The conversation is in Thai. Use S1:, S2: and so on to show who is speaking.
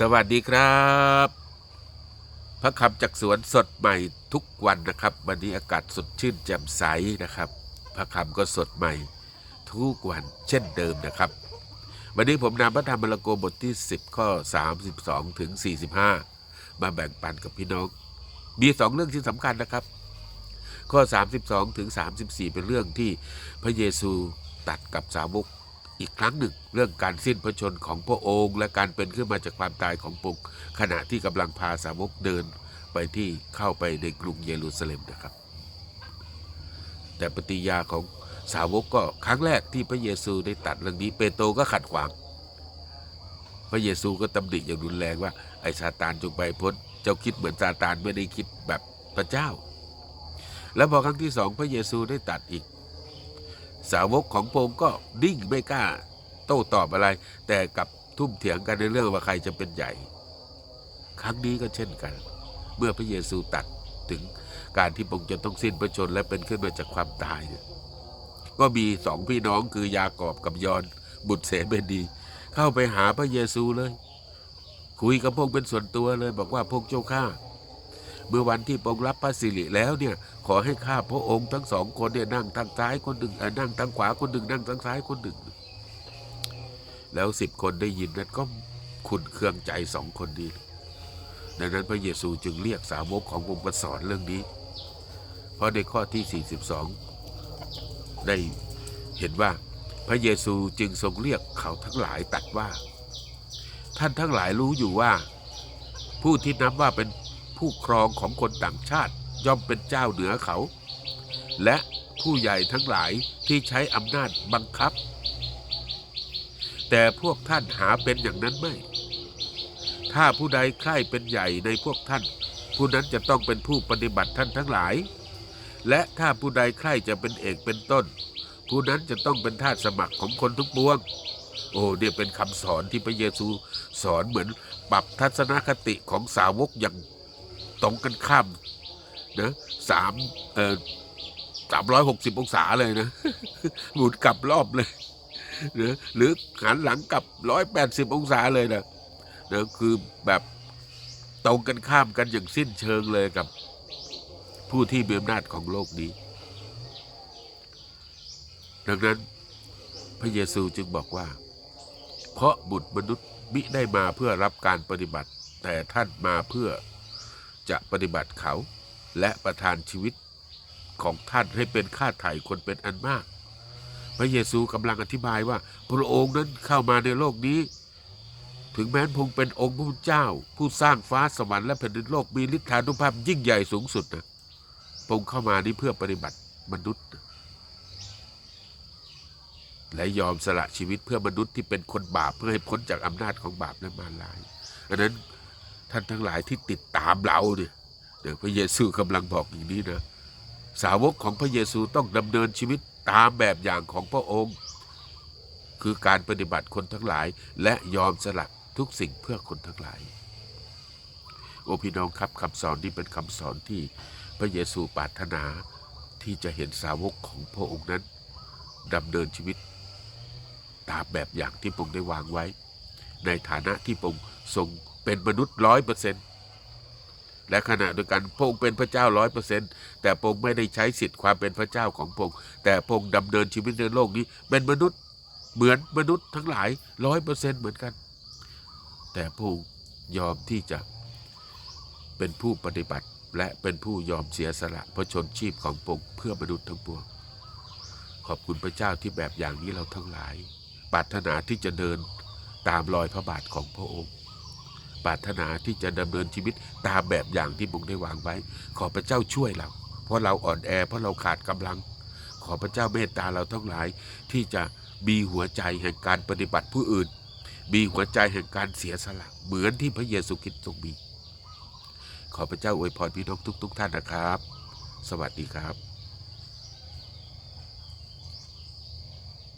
S1: สวัสดีครับพระคำจากสวนสดใหม่ทุกวันนะครับ วันนี้อากาศสดชื่นแจ่มใสนะครับพระคำก็สดใหม่ทุกวันเช่นเดิมนะครับ วันนี้ผมนำพระธรรมมรโกบทที่ 10 ข้อ 32 ถึง 45 มาแบ่งปันกับพี่น้อง มีสองเรื่องที่สำคัญนะครับ ข้อ 32 ถึง 34 เป็นเรื่องที่พระเยซูตัดกับสาวก อีกครั้งหนึ่ง เรื่องการสิ้นพระชนของพระองค์ และการเป็นขึ้นมาจากความตายของพระองขณะที่กำลังพาสาวกเดินไปที่เข้าไปในกรุงเยรูซาเล็มนะครับ แต่ปฏิยาของสาวกก็ครั้งแรกที่พระเยซูได้ตัดเรื่องนี้เปโตรก็ขัดขวาง พระเยซูก็ตำหนิอย่างรุนแรงว่าไอ้ซาตานจงไปพ้นเจ้าคิดเหมือนซาตานไม่ได้คิดแบบพระเจ้า แล้วพอครั้งที่สองพระเยซูได้ตัดอีก สาวกของพงค์ก็ดิ้งไม่กล้า โต้ตอบอะไร แต่กับทุ่มเถียงกันในเรื่องว่าใครจะเป็นใหญ่ ครั้งนี้ก็เช่นกัน เมื่อพระเยซูตัดถึงการที่พงค์จะต้องสิ้นพระชนและเป็นขึ้นมาจากความตายเนี่ยก็มีสองพี่น้องคือยากอบกับยอน บุตรเสเบดี เข้าไปหาพระเยซูเลย คุยกับพงค์เป็นส่วนตัวเลย บอกว่าพวกเจ้าข้า เมื่อวันที่พระองรับพระสิริแล้วเนี่ยขอให้ข้าพระองค์ทั้งสองคนเนี่ยนั่งทางซ้ายคนหนึ่งนั่งทางขวาคนหนึ่งนั่งทางซ้ายคนหนึ่ง แล้วสิบคนได้ยินนั้นก็ขุนเคืองใจสองคนนี้ดังนั้นพระเยซูจึงเรียกสาวกขององค์มาสอนเรื่องนี้ เพราะในข้อที่ 42 ได้เห็นว่าพระเยซูจึงทรงเรียกเขาทั้งหลายตัดว่า ท่านทั้งหลายรู้อยู่ว่า ผู้ที่นับว่าเป็น ผู้ครองของคนต่างชาติย่อมเป็นเจ้าเหนือเขา และผู้ใหญ่ทั้งหลายที่ใช้อำนาจบังคับ แต่พวกท่านหาเป็นอย่างนั้นไม่ ถ้าผู้ใดใคร่เป็นใหญ่ในพวกท่าน ผู้นั้นจะต้องเป็นผู้ปฏิบัติท่านทั้งหลาย และถ้าผู้ใดใคร่จะเป็นเอกเป็นต้น ผู้นั้นจะต้องเป็นทาสสมัครของคนทุกปวงโอ้เนี่ยเป็นคำสอนที่พระเยซูสอนเหมือนปรับทัศนคติของสาวกอย่าง ตรงกันข้ามนะสามเออสามร้อยหกสิบองศาเลยนะหมุนกลับรอบเลยนะหรือหันหลังกลับร้อยแปดสิบองศาเลยนะนะคือแบบตรงกันข้ามกันอย่างสิ้นเชิงเลยกับ ผู้ที่มีอำนาจของโลกนี้ ดังนั้นพระเยซูจึงบอกว่า เพราะบุตรมนุษย์มิได้มาเพื่อรับการปฏิบัติ แต่ท่านมาเพื่อ จะปฏิบัติเขา และประทานชีวิตของท่านให้เป็นค่าไถ่คนเป็นอันมาก พระเยซูกำลังอธิบายว่า พระองค์นั้นเข้ามาในโลกนี้ ถึงแม้พงเป็นองค์พระเจ้า ผู้สร้างฟ้าสวรรค์และแผ่นดินโลกมีฤทธานุภาพยิ่งใหญ่สูงสุดนะพงเข้ามานี้เพื่อปฏิบัติมนุษย์ และยอมสละชีวิตเพื่อมนุษย์ที่เป็นคนบาปเพื่อให้พ้นจากอำนาจของบาปและมารร้ายอันนั้น ท่านทั้งหลายที่ติดตามเราเนี่ยเดี๋ยวพระเยซูกำลังบอกอย่างนี้นะสาวกของพระเยซูต้องดำเนินชีวิตตามแบบอย่างของพระองค์ คือการปฏิบัติคนทั้งหลาย และยอมสละทุกสิ่งเพื่อคนทั้งหลาย โอพี่น้องครับคำสอนนี้เป็นคำสอนที่พระเยซูปรารถนาที่จะเห็นสาวกของพระองค์นั้นดำเนินชีวิต ตามแบบอย่างที่พระองค์ได้วางไว้ ในฐานะที่พระองค์ทรง เป็นมนุษย์ร้อยเปอร์เซ็นต์และขณะเดียวกันพงเป็นพระเจ้าร้อยเปอร์เซ็นต์แต่พงไม่ได้ใช้สิทธิ์ความเป็นพระเจ้าของพงแต่พงค์ดำเนินชีวิตในโลกนี้ เป็นมนุษย์เหมือนมนุษย์ทั้งหลายร้อยเปอร์เซ็นต์เหมือนกัน แต่พงยอมที่จะเป็นผู้ปฏิบัติและเป็นผู้ยอมเสียสละพระชนชีพของพงเพื่อมนุษย์ทั้งปวงขอบคุณพระเจ้าที่แบบอย่างนี้เราทั้งหลายปรารถนาที่จะเดินตามรอยพระบาทของพระองค์ ปรารถนาที่จะดำเนินชีวิตตามแบบอย่างที่พระองได้วางไว้ ขอพระเจ้าช่วยเรา เพราะเราอ่อนแอเพราะเราขาดกำลัง ขอพระเจ้าเมตตาเราทั้งหลายที่จะมีหัวใจแห่งการปฏิบัติผู้อื่น มีหัวใจแห่งการเสียสละเหมือนที่พระเยซูคริสต์ทรงมี ขอพระเจ้าอวยพรพี่น้องทุก ๆ ท่านนะครับ สวัสดีครับ